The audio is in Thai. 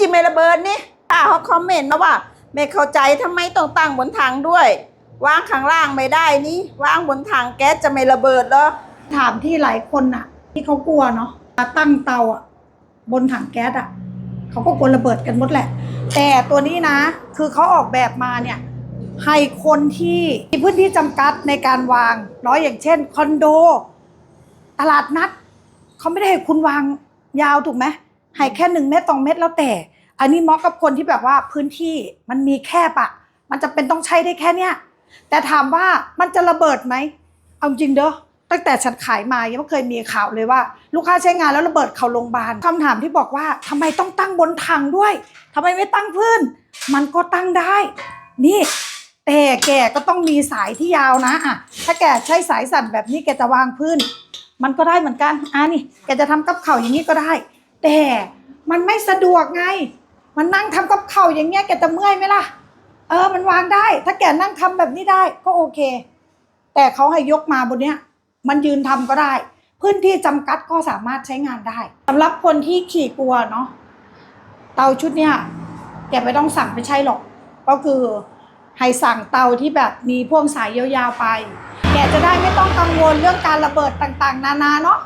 จิไม่ระเบิดนี่ป้าเขาคอมเมนต์มาว่า ไม่เข้าใจทำไมต้องตั้งบนถังด้วยวางข้างล่างไม่ได้นี่วางบนถังแก๊สจะไม่ระเบิดเหรอถามที่หลายคนน่ะที่เขากลัวเนาะมาตั้งเตาอะบนถังแก๊สอะเขาก็กลัวระเบิดกันหมดแหละ แต่ตัวนี้นะ คือเขาออกแบบมาเนี่ยให้คนที่มีพื้นที่จำกัดในการวางเนาะอย่างเช่นคอนโด ตลาดนัดเขาไม่ได้ให้คุณวางยาวถูกไหม ให้แค่หนึ่งเมตรสองเมตรแล้วแต่ อันนี้เหมาะกับคนที่แบบว่าพื้นที่มันมีแคบอะมันจะเป็นต้องใช้ได้แค่เนี้ยแต่ถามว่ามันจะระเบิดไหมเอาจริงเด้อตั้งแต่ฉันขายมายังไม่เคยมีข่าวเลยว่า ลูกค้าใช้งานแล้วระเบิดเข้าโรงพยาบาลคำถามที่บอกว่าทำไมต้องตั้งบนถังด้วยทำไมไม่ตั้งพื้น มันก็ตั้งได้ นี่แต่แกก็ต้องมีสายที่ยาวนะอะถ้าแกใช้สายสั่นแบบนี้แกจะวางพื้น มันก็ได้เหมือนกันอะนี่แกจะทำกับเข่าอย่างนี้ก็ได้ แต่มันไม่สะดวกไง มันนั่งทำกับเข่าอย่างเงี้ยแกจะเมื่อยไหมล่ะ เออ มันวางได้ ถ้าแกนั่งทำแบบนี้ได้ก็โอเค แต่เขาให้ยกมาบนเนี้ย มันยืนทำก็ได้ พื้นที่จำกัดก็สามารถใช้งานได้สำหรับคนที่ขี่กลัวเนาะ เตาชุดเนี้ยแกไม่ต้องสั่งไม่ใช่หรอก ก็คือให้สั่งเตาที่แบบมีพ่วงสายยาวๆไป แกจะได้ไม่ต้องกังวลเรื่องการระเบิดต่างๆ นานาเนาะ